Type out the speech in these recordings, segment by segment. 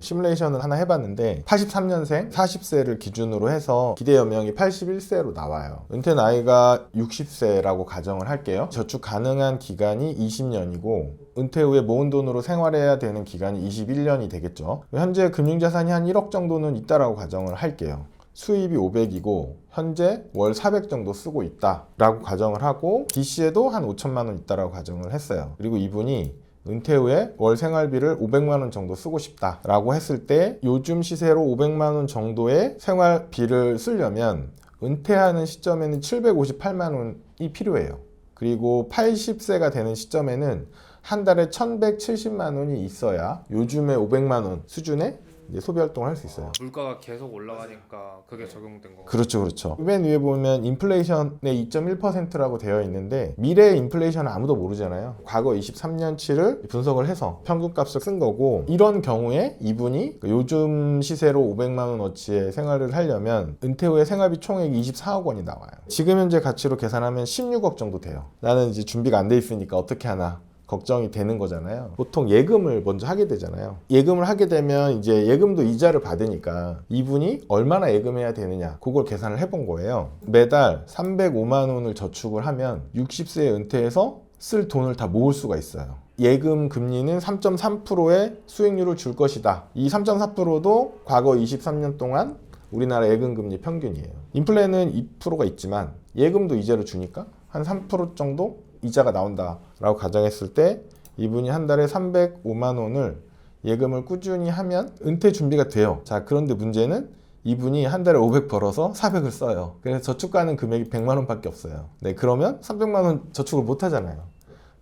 시뮬레이션을 하나 해봤는데 83년생 40세를 기준으로 해서 기대 연명이 81세로 나와요. 은퇴 나이가 60세라고 가정을 할게요. 저축 가능한 기간이 20년이고 은퇴 후에 모은 돈으로 생활해야 되는 기간이 21년이 되겠죠. 현재 금융자산이 한 1억 정도는 있다라고 가정을 할게요. 수입이 500이고 현재 월 400 정도 쓰고 있다라고 가정을 하고 DC에도 한 5천만 원 있다라고 가정을 했어요. 그리고 이분이 은퇴 후에 월 생활비를 500만 원 정도 쓰고 싶다라고 했을 때 요즘 시세로 500만 원 정도의 생활비를 쓰려면 은퇴하는 시점에는 758만 원이 필요해요. 그리고 80세가 되는 시점에는 한 달에 1170만 원이 있어야 요즘의 500만 원 수준의 이제 소비 활동을 할 수 있어요. 물가가 계속 올라가니까 그게 적용된 거. 그렇죠, 그렇죠. 맨 위에 보면 인플레이션의 2.1%라고 되어 있는데 미래의 인플레이션은 아무도 모르잖아요. 과거 23년치를 분석을 해서 평균값을 쓴 거고 이런 경우에 이분이 요즘 시세로 500만 원어치의 생활을 하려면 은퇴 후에 생활비 총액이 24억 원이 나와요. 지금 현재 가치로 계산하면 16억 정도 돼요. 나는 이제 준비가 안 돼 있으니까 어떻게 하나 걱정이 되는 거잖아요. 보통 예금을 먼저 하게 되잖아요. 예금을 하게 되면 이제 예금도 이자를 받으니까 이분이 얼마나 예금해야 되느냐 그걸 계산을 해본 거예요. 매달 305만 원을 저축을 하면 60세에 은퇴해서 쓸 돈을 다 모을 수가 있어요. 예금 금리는 3.3%의 수익률을 줄 것이다. 이 3.4%도 과거 23년 동안 우리나라 예금 금리 평균이에요. 인플레는 2%가 있지만 예금도 이자를 주니까 한 3% 정도 이자가 나온다라고 가정했을 때 이분이 한 달에 305만 원을 예금을 꾸준히 하면 은퇴 준비가 돼요. 자, 그런데 문제는 이분이 한 달에 500 벌어서 400을 써요. 그래서 저축 가는 금액이 100만 원밖에 없어요. 네, 그러면 300만 원 저축을 못 하잖아요.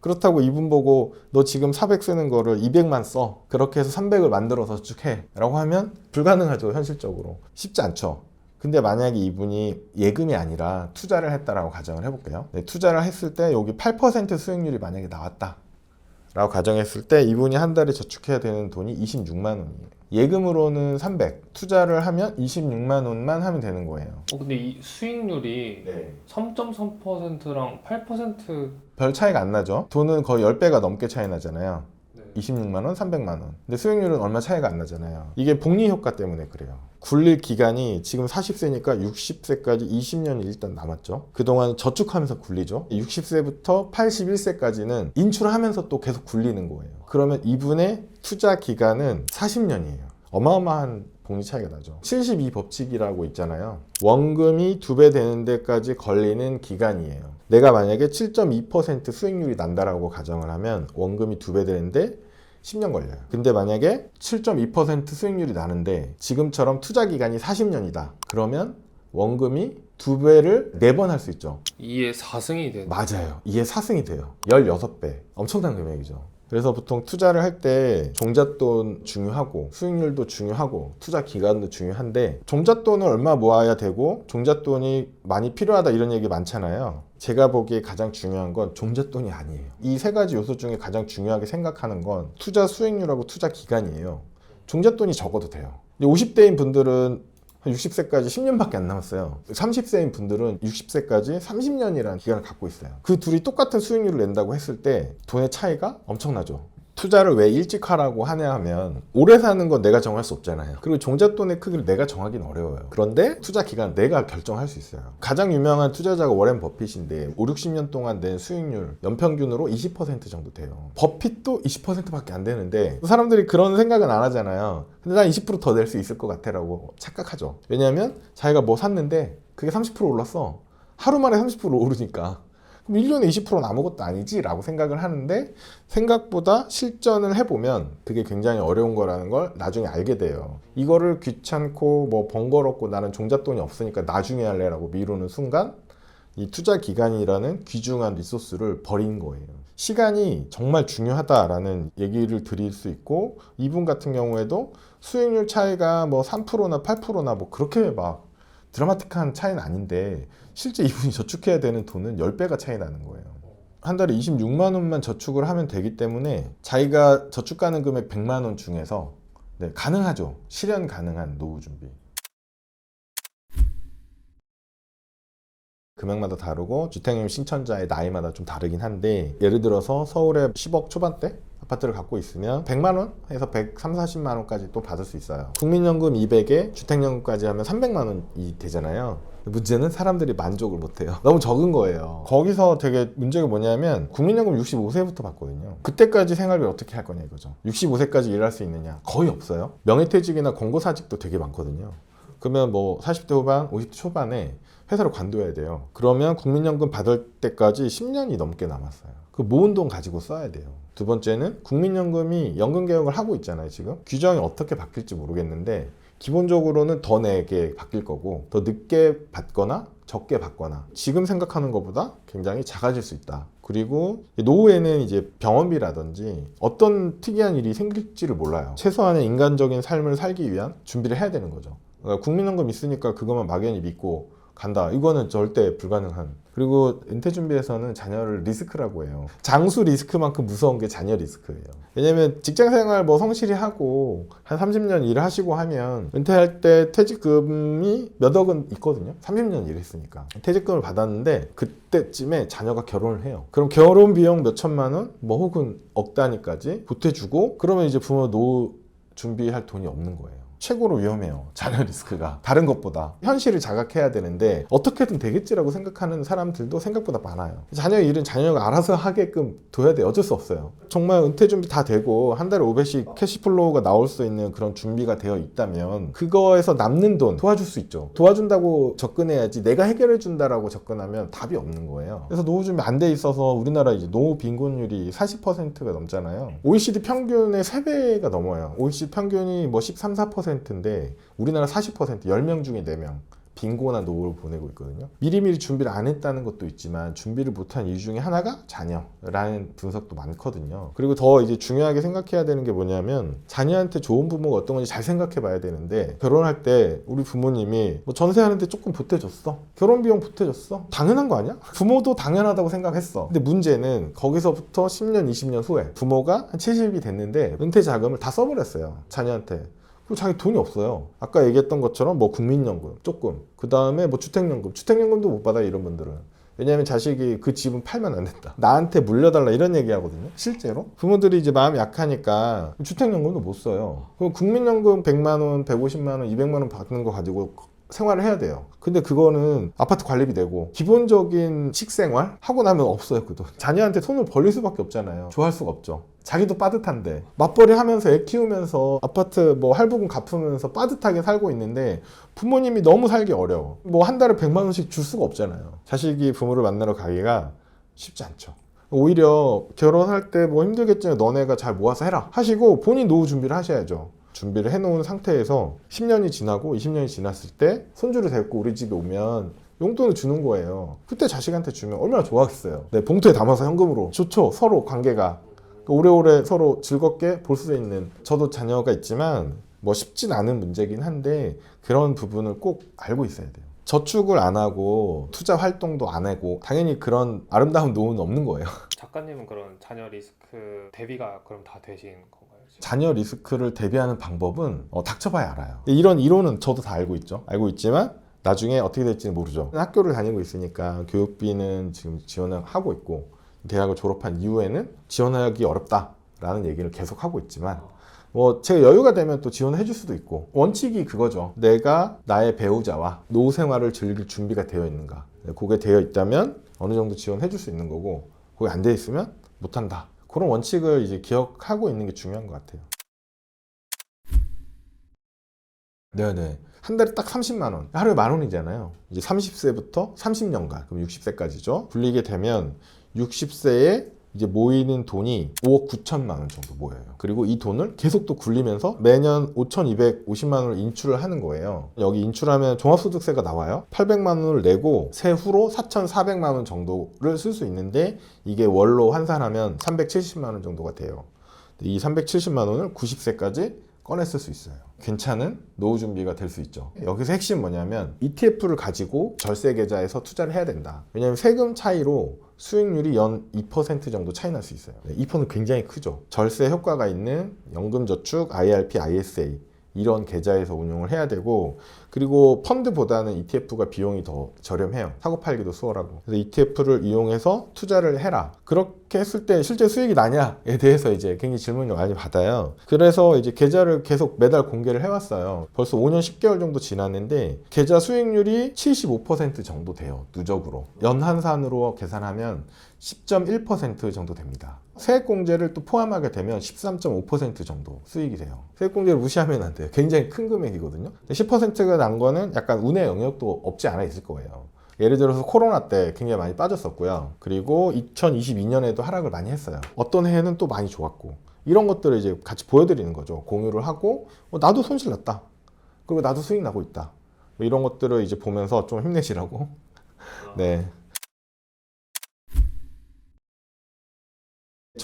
그렇다고 이분 보고 너 지금 400 쓰는 거를 200만 써. 그렇게 해서 300을 만들어서 저축해. 라고 하면 불가능하죠, 현실적으로. 쉽지 않죠. 근데 만약에 이분이 예금이 아니라 투자를 했다라고 가정을 해볼게요. 네, 투자를 했을 때 여기 8% 수익률이 만약에 나왔다. 라고 가정했을 때 이분이 한 달에 저축해야 되는 돈이 26만 원이에요. 예금으로는 300, 투자를 하면 26만 원만 하면 되는 거예요. 어 근데 이 수익률이 네. 3.3%랑 8%별 차이가 안 나죠. 돈은 거의 10배가 넘게 차이 나잖아요. 네. 26만 원, 300만 원. 근데 수익률은 얼마 차이가 안 나잖아요. 이게 복리 효과 때문에 그래요. 굴릴 기간이 지금 40세니까 60세까지 20년이 일단 남았죠. 그동안 저축하면서 굴리죠. 60세부터 81세까지는 인출하면서 또 계속 굴리는 거예요. 그러면 이분의 투자 기간은 40년이에요. 어마어마한 복리 차이가 나죠. 72 법칙이라고 있잖아요. 원금이 두 배 되는 데까지 걸리는 기간이에요. 내가 만약에 7.2% 수익률이 난다라고 가정을 하면 원금이 두 배 되는데 10년 걸려요. 근데 만약에 7.2% 수익률이 나는데 지금처럼 투자 기간이 40년이다. 그러면 원금이 두 배를 네 번 할 수 있죠. 2의 4승이 되는. 맞아요. 이게 4승이 돼요. 16배. 엄청난 금액이죠. 그래서 보통 투자를 할 때 종잣돈 중요하고 수익률도 중요하고 투자 기간도 중요한데 종잣돈을 얼마 모아야 되고 종잣돈이 많이 필요하다 이런 얘기 많잖아요. 제가 보기에 가장 중요한 건 종잣돈이 아니에요. 이 세 가지 요소 중에 가장 중요하게 생각하는 건 투자 수익률하고 투자 기간이에요. 종잣돈이 적어도 돼요. 50대인 분들은 한 60세까지 10년밖에 안 남았어요. 30세인 분들은 60세까지 30년이라는 기간을 갖고 있어요. 그 둘이 똑같은 수익률을 낸다고 했을 때 돈의 차이가 엄청나죠. 투자를 왜 일찍 하라고 하냐 하면 오래 사는 건 내가 정할 수 없잖아요. 그리고 종잣돈의 크기를 내가 정하기는 어려워요. 그런데 투자 기간 내가 결정할 수 있어요. 가장 유명한 투자자가 워렌 버핏인데 5, 60년 동안 낸 수익률 연평균으로 20% 정도 돼요. 버핏도 20%밖에 안 되는데 사람들이 그런 생각은 안 하잖아요. 근데 난 20%더 낼 수 있을 것 같아 라고 착각하죠. 왜냐하면 자기가 뭐 샀는데 그게 30% 올랐어. 하루 만에 30% 오르니까. 그럼 1년에 20%는 아무것도 아니지 라고 생각을 하는데 생각보다 실전을 해보면 그게 굉장히 어려운 거라는 걸 나중에 알게 돼요. 이거를 귀찮고 뭐 번거롭고 나는 종잣돈이 없으니까 나중에 할래 라고 미루는 순간 이 투자 기간이라는 귀중한 리소스를 버린 거예요. 시간이 정말 중요하다라는 얘기를 드릴 수 있고 이분 같은 경우에도 수익률 차이가 뭐 3%나 8%나 뭐 그렇게 막 드라마틱한 차이는 아닌데 실제 이분이 저축해야 되는 돈은 10배가 차이 나는 거예요. 한 달에 26만 원만 저축을 하면 되기 때문에 자기가 저축 가는 금액 100만 원 중에서 네, 가능하죠. 실현 가능한 노후 준비. 금액마다 다르고 주택임 신청자의 나이마다 좀 다르긴 한데 예를 들어서 서울에 10억 초반대 아파트를 갖고 있으면 100만 원에서 130, 40만 원까지 또 받을 수 있어요. 국민연금 200에 주택연금까지 하면 300만 원이 되잖아요. 문제는 사람들이 만족을 못해요. 너무 적은 거예요. 거기서 되게 문제가 뭐냐면 국민연금 65세부터 받거든요. 그때까지 생활비 어떻게 할 거냐 이거죠. 65세까지 일할 수 있느냐? 거의 없어요. 명예퇴직이나 권고사직도 되게 많거든요. 그러면 뭐 40대 후반, 50대 초반에 회사를 관둬야 돼요. 그러면 국민연금 받을 때까지 10년이 넘게 남았어요. 그 모은 돈 가지고 써야 돼요. 두 번째는 국민연금이 연금 개혁을 하고 있잖아요, 지금. 규정이 어떻게 바뀔지 모르겠는데 기본적으로는 더 내게 바뀔 거고 더 늦게 받거나 적게 받거나 지금 생각하는 것보다 굉장히 작아질 수 있다. 그리고 노후에는 이제 병원비라든지 어떤 특이한 일이 생길지를 몰라요. 최소한의 인간적인 삶을 살기 위한 준비를 해야 되는 거죠. 그러니까 국민연금 있으니까 그것만 막연히 믿고 간다. 이거는 절대 불가능한. 그리고 은퇴 준비에서는 자녀를 리스크라고 해요. 장수 리스크만큼 무서운 게 자녀 리스크예요. 왜냐면 직장 생활 뭐 성실히 하고 한 30년 일을 하시고 하면 은퇴할 때 퇴직금이 몇 억은 있거든요. 30년 일했으니까. 퇴직금을 받았는데 그때쯤에 자녀가 결혼을 해요. 그럼 결혼 비용 몇 천만 원, 뭐 혹은 억 단위까지 보태주고 그러면 이제 부모 노후 준비할 돈이 없는 거예요. 최고로 위험해요. 자녀 리스크가. 다른 것보다. 현실을 자각해야 되는데 어떻게든 되겠지라고 생각하는 사람들도 생각보다 많아요. 자녀 일은 자녀가 알아서 하게끔 둬야 돼. 어쩔 수 없어요. 정말 은퇴 준비 다 되고 한 달에 500씩 캐시플로우가 나올 수 있는 그런 준비가 되어 있다면 그거에서 남는 돈 도와줄 수 있죠. 도와준다고 접근해야지 내가 해결해 준다라고 접근하면 답이 없는 거예요. 그래서 노후 준비 안 돼 있어서 우리나라 이제 노후 빈곤율이 40%가 넘잖아요. OECD 평균의 3배가 넘어요. OECD 평균이 뭐 13, 4% 인데 우리나라 40% 10명 중에 4명 빈곤한 노후를 보내고 있거든요. 미리미리 준비를 안 했다는 것도 있지만 준비를 못한 이유 중에 하나가 자녀라는 분석도 많거든요. 그리고 더 이제 중요하게 생각해야 되는 게 뭐냐면 자녀한테 좋은 부모가 어떤 건지 잘 생각해 봐야 되는데 결혼할 때 우리 부모님이 뭐 전세하는데 조금 보태줬어. 결혼 비용 보태줬어. 당연한 거 아니야? 부모도 당연하다고 생각했어. 근데 문제는 거기서부터 10년, 20년 후에 부모가 한 70이 됐는데 은퇴 자금을 다 써버렸어요. 자녀한테. 그리고 자기 돈이 없어요. 아까 얘기했던 것처럼 뭐 국민연금 조금, 그 다음에 뭐 주택연금, 주택연금도 못 받아요 이런 분들은. 왜냐하면 자식이 그 집은 팔면 안 된다. 나한테 물려달라 이런 얘기 하거든요. 실제로 부모들이 이제 마음이 약하니까 주택연금도 못 써요. 그럼 국민연금 100만 원, 150만 원, 200만 원 받는 거 가지고 생활을 해야 돼요. 근데 그거는 아파트 관리비 내고 기본적인 식생활 하고 나면 없어요 그 돈. 자녀한테 손을 벌릴 수밖에 없잖아요. 좋아할 수가 없죠. 자기도 빠듯한데 맞벌이 하면서 애 키우면서 아파트 뭐 할부금 갚으면서 빠듯하게 살고 있는데 부모님이 너무 살기 어려워. 뭐 한 달에 100만 원씩 줄 수가 없잖아요. 자식이 부모를 만나러 가기가 쉽지 않죠. 오히려 결혼할 때 뭐 힘들겠지만 너네가 잘 모아서 해라 하시고 본인 노후 준비를 하셔야죠. 준비를 해놓은 상태에서 10년이 지나고 20년이 지났을 때 손주를 데리고 우리 집에 오면 용돈을 주는 거예요. 그때 자식한테 주면 얼마나 좋아하겠어요. 네, 봉투에 담아서 현금으로 좋죠. 서로 관계가 오래오래 서로 즐겁게 볼 수 있는 저도 자녀가 있지만 뭐 쉽진 않은 문제긴 한데 그런 부분을 꼭 알고 있어야 돼요. 저축을 안 하고 투자 활동도 안 하고 당연히 그런 아름다운 노후는 없는 거예요. 작가님은 그런 자녀 리스크 대비가 그럼 다 되신 건가요? 자녀 리스크를 대비하는 방법은 어, 닥쳐봐야 알아요. 이런 이론은 저도 다 알고 있죠. 알고 있지만 나중에 어떻게 될지는 모르죠. 학교를 다니고 있으니까 교육비는 지금 지원을 하고 있고 대학을 졸업한 이후에는 지원하기 어렵다라는 얘기를 계속 하고 있지만 뭐 제가 여유가 되면 또 지원해 줄 수도 있고 원칙이 그거죠. 내가 나의 배우자와 노후 생활을 즐길 준비가 되어 있는가. 네, 그게 되어 있다면 어느 정도 지원해 줄 수 있는 거고 그게 안돼 있으면 못 한다. 그런 원칙을 이제 기억하고 있는 게 중요한 것 같아요. 네네. 한 달에 딱 30만 원. 하루에 만 원이잖아요. 이제 30세부터 30년간, 그럼 60세까지죠. 불리게 되면 60세에 이제 모이는 돈이 5억 9천만 원 정도 모여요. 그리고 이 돈을 계속 또 굴리면서 매년 5,250만 원을 인출을 하는 거예요. 여기 인출하면 종합소득세가 나와요. 800만 원을 내고 세후로 4,400만 원 정도를 쓸 수 있는데 이게 월로 환산하면 370만 원 정도가 돼요. 이 370만 원을 90세까지 꺼내 쓸 수 있어요. 괜찮은 노후 준비가 될 수 있죠. 여기서 핵심 뭐냐면 ETF를 가지고 절세 계좌에서 투자를 해야 된다. 왜냐하면 세금 차이로 수익률이 연 2% 정도 차이 날 수 있어요. 2%는 굉장히 크죠. 절세 효과가 있는 연금저축, IRP, ISA 이런 계좌에서 운용을 해야 되고 그리고 펀드보다는 ETF가 비용이 더 저렴해요. 사고 팔기도 수월하고. 그래서 ETF를 이용해서 투자를 해라. 그렇게 했을 때 실제 수익이 나냐에 대해서 이제 굉장히 질문을 많이 받아요. 그래서 이제 계좌를 계속 매달 공개를 해왔어요. 벌써 5년 10개월 정도 지났는데 계좌 수익률이 75% 정도 돼요. 누적으로. 연한산으로 계산하면 10.1% 정도 됩니다. 세액공제를 또 포함하게 되면 13.5% 정도 수익이 돼요. 세액공제를 무시하면 안 돼요. 굉장히 큰 금액이거든요. 10%가 난 거는 약간 운의 영역도 없지 않아 있을 거예요. 예를 들어서 코로나 때 굉장히 많이 빠졌었고요. 그리고 2022년에도 하락을 많이 했어요. 어떤 해에는 또 많이 좋았고 이런 것들을 이제 같이 보여드리는 거죠. 공유를 하고 어, 나도 손실 났다. 그리고 나도 수익 나고 있다. 뭐 이런 것들을 이제 보면서 좀 힘내시라고. 네.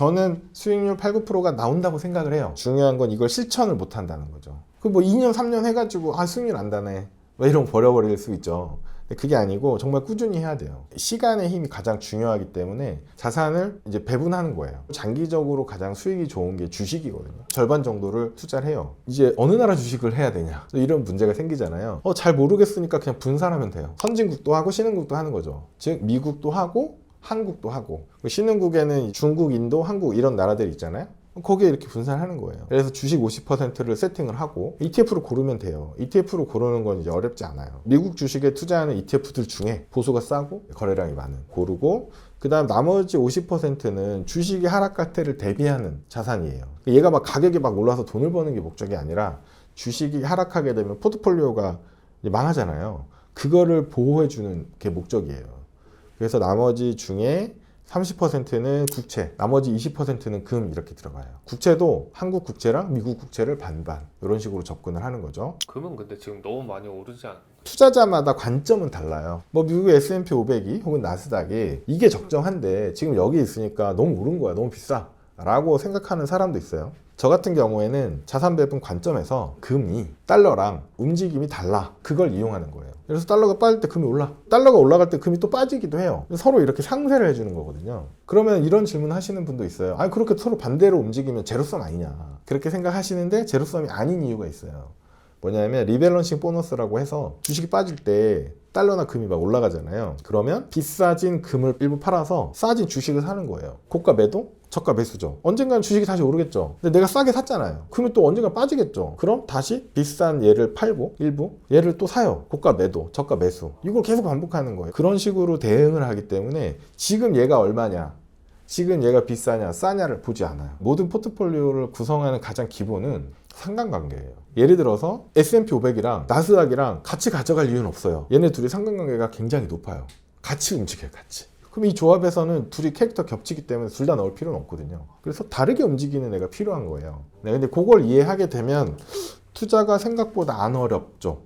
저는 수익률 8, 9%가 나온다고 생각을 해요. 중요한 건 이걸 실천을 못 한다는 거죠. 그 뭐 2년, 3년 해가지고 아 수익률 안 나네. 왜 이런 거 버려버릴 수 있죠. 그게 아니고 정말 꾸준히 해야 돼요. 시간의 힘이 가장 중요하기 때문에 자산을 이제 배분하는 거예요. 장기적으로 가장 수익이 좋은 게 주식이거든요. 절반 정도를 투자를 해요. 이제 어느 나라 주식을 해야 되냐. 이런 문제가 생기잖아요. 어, 잘 모르겠으니까 그냥 분산하면 돼요. 선진국도 하고 신흥국도 하는 거죠. 즉, 미국도 하고 한국도 하고 그 신흥국에는 중국, 인도, 한국 이런 나라들이 있잖아요. 거기에 이렇게 분산하는 거예요. 그래서 주식 50%를 세팅을 하고 ETF를 고르면 돼요. ETF를 고르는 건 이제 어렵지 않아요. 미국 주식에 투자하는 ETF들 중에 보수가 싸고 거래량이 많은 고르고 그다음 나머지 50%는 주식이 하락할 때를 대비하는 자산이에요. 얘가 막 가격이 막 올라서 돈을 버는 게 목적이 아니라 주식이 하락하게 되면 포트폴리오가 망하잖아요. 그거를 보호해 주는 게 목적이에요. 그래서 나머지 중에 30%는 국채, 나머지 20%는 금 이렇게 들어가요. 국채도 한국 국채랑 미국 국채를 반반 이런 식으로 접근을 하는 거죠. 금은 근데 지금 너무 많이 오르지 않나요? 투자자마다 관점은 달라요. 뭐 미국 S&P 500이 혹은 나스닥이 이게 적정한데 지금 여기 있으니까 너무 오른 거야, 너무 비싸. 라고 생각하는 사람도 있어요. 저 같은 경우에는 자산 배분 관점에서 금이 달러랑 움직임이 달라. 그걸 이용하는 거예요. 그래서 달러가 빠질 때 금이 올라. 달러가 올라갈 때 금이 또 빠지기도 해요. 서로 이렇게 상쇄를 해주는 거거든요. 그러면 이런 질문 하시는 분도 있어요. 아니, 그렇게 서로 반대로 움직이면 제로섬 아니냐. 그렇게 생각하시는데 제로섬이 아닌 이유가 있어요. 뭐냐면 리밸런싱 보너스라고 해서 주식이 빠질 때 달러나 금이 막 올라가잖아요. 그러면 비싸진 금을 일부 팔아서 싸진 주식을 사는 거예요. 고가 매도, 저가 매수죠. 언젠가는 주식이 다시 오르겠죠. 근데 내가 싸게 샀잖아요. 그러면 또 언젠가 빠지겠죠. 그럼 다시 비싼 얘를 팔고 일부 얘를 또 사요. 고가 매도, 저가 매수. 이걸 계속 반복하는 거예요. 그런 식으로 대응을 하기 때문에 지금 얘가 얼마냐, 지금 얘가 비싸냐 싸냐를 보지 않아요. 모든 포트폴리오를 구성하는 가장 기본은 상관관계예요. 예를 들어서 S&P 500이랑 나스닥이랑 같이 가져갈 이유는 없어요. 얘네 둘이 상관관계가 굉장히 높아요. 같이 움직여요, 같이. 그럼 이 조합에서는 둘이 캐릭터 겹치기 때문에 둘 다 넣을 필요는 없거든요. 그래서 다르게 움직이는 애가 필요한 거예요. 네, 근데 그걸 이해하게 되면 투자가 생각보다 안 어렵죠.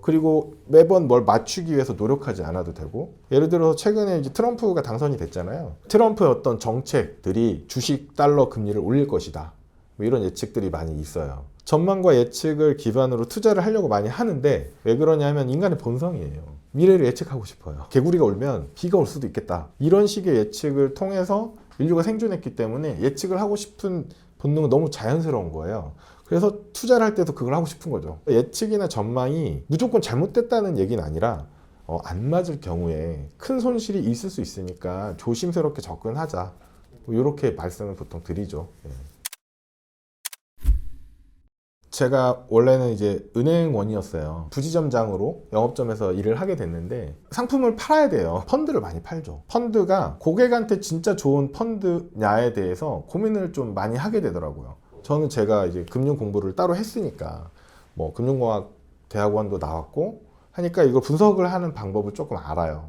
그리고 매번 뭘 맞추기 위해서 노력하지 않아도 되고 예를 들어서 최근에 이제 트럼프가 당선이 됐잖아요. 트럼프의 어떤 정책들이 주식 달러 금리를 올릴 것이다. 뭐 이런 예측들이 많이 있어요. 전망과 예측을 기반으로 투자를 하려고 많이 하는데 왜 그러냐면 인간의 본성이에요. 미래를 예측하고 싶어요. 개구리가 울면 비가 올 수도 있겠다. 이런 식의 예측을 통해서 인류가 생존했기 때문에 예측을 하고 싶은 본능은 너무 자연스러운 거예요. 그래서 투자를 할 때도 그걸 하고 싶은 거죠. 예측이나 전망이 무조건 잘못됐다는 얘기는 아니라 어, 안 맞을 경우에 큰 손실이 있을 수 있으니까 조심스럽게 접근하자. 뭐 이렇게 말씀을 보통 드리죠. 예. 제가 원래는 이제 은행원이었어요. 부지점장으로 영업점에서 일을 하게 됐는데 상품을 팔아야 돼요. 펀드를 많이 팔죠. 펀드가 고객한테 진짜 좋은 펀드냐에 대해서 고민을 좀 많이 하게 되더라고요. 저는 제가 이제 금융 공부를 따로 했으니까 뭐 금융공학 대학원도 나왔고 하니까 이걸 분석을 하는 방법을 조금 알아요.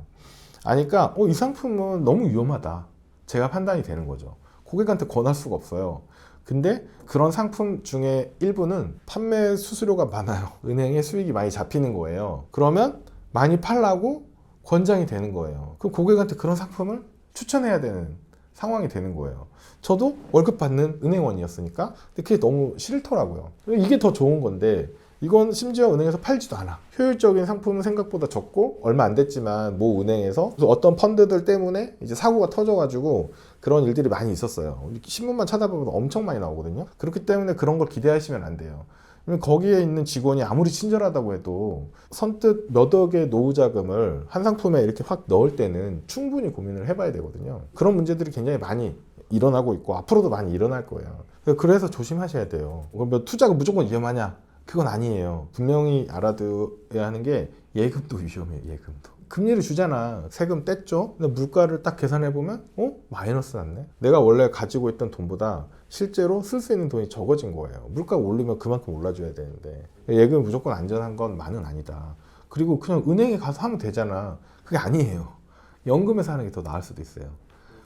아니까 어, 이 상품은 너무 위험하다. 제가 판단이 되는 거죠. 고객한테 권할 수가 없어요. 근데 그런 상품 중에 일부는 판매 수수료가 많아요. 은행에 수익이 많이 잡히는 거예요. 그러면 많이 팔라고 권장이 되는 거예요. 그럼 고객한테 그런 상품을 추천해야 되는 상황이 되는 거예요. 저도 월급 받는 은행원이었으니까 근데 그게 너무 싫더라고요. 이게 더 좋은 건데 이건 심지어 은행에서 팔지도 않아. 효율적인 상품은 생각보다 적고 얼마 안 됐지만 모 은행에서 어떤 펀드들 때문에 이제 사고가 터져가지고 그런 일들이 많이 있었어요. 신문만 찾아보면 엄청 많이 나오거든요. 그렇기 때문에 그런 걸 기대하시면 안 돼요. 거기에 있는 직원이 아무리 친절하다고 해도 선뜻 몇 억의 노후 자금을 한 상품에 이렇게 확 넣을 때는 충분히 고민을 해봐야 되거든요. 그런 문제들이 굉장히 많이 일어나고 있고 앞으로도 많이 일어날 거예요. 그래서 조심하셔야 돼요. 그럼 뭐 투자가 무조건 위험하냐? 그건 아니에요. 분명히 알아둬야 하는 게 예금도 위험해요. 예금도. 금리를 주잖아. 세금 뗐죠? 근데 물가를 딱 계산해 보면 어? 마이너스 났네. 내가 원래 가지고 있던 돈보다 실제로 쓸 수 있는 돈이 적어진 거예요. 물가가 오르면 그만큼 올라줘야 되는데 예금이 무조건 안전한 건 만은 아니다. 그리고 그냥 은행에 가서 하면 되잖아. 그게 아니에요. 연금에서 하는 게 더 나을 수도 있어요.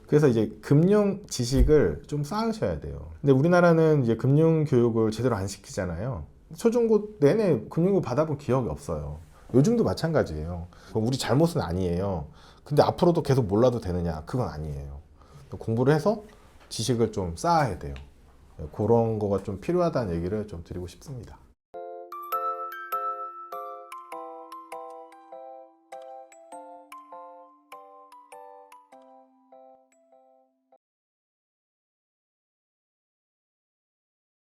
그래서 이제 금융 지식을 좀 쌓으셔야 돼요. 근데 우리나라는 이제 금융 교육을 제대로 안 시키잖아요. 초중고 내내 금융교 받아본 기억이 없어요. 요즘도 마찬가지예요. 우리 잘못은 아니에요. 근데 앞으로도 계속 몰라도 되느냐? 그건 아니에요. 공부를 해서 지식을 좀 쌓아야 돼요. 그런 거가 좀 필요하다는 얘기를 좀 드리고 싶습니다.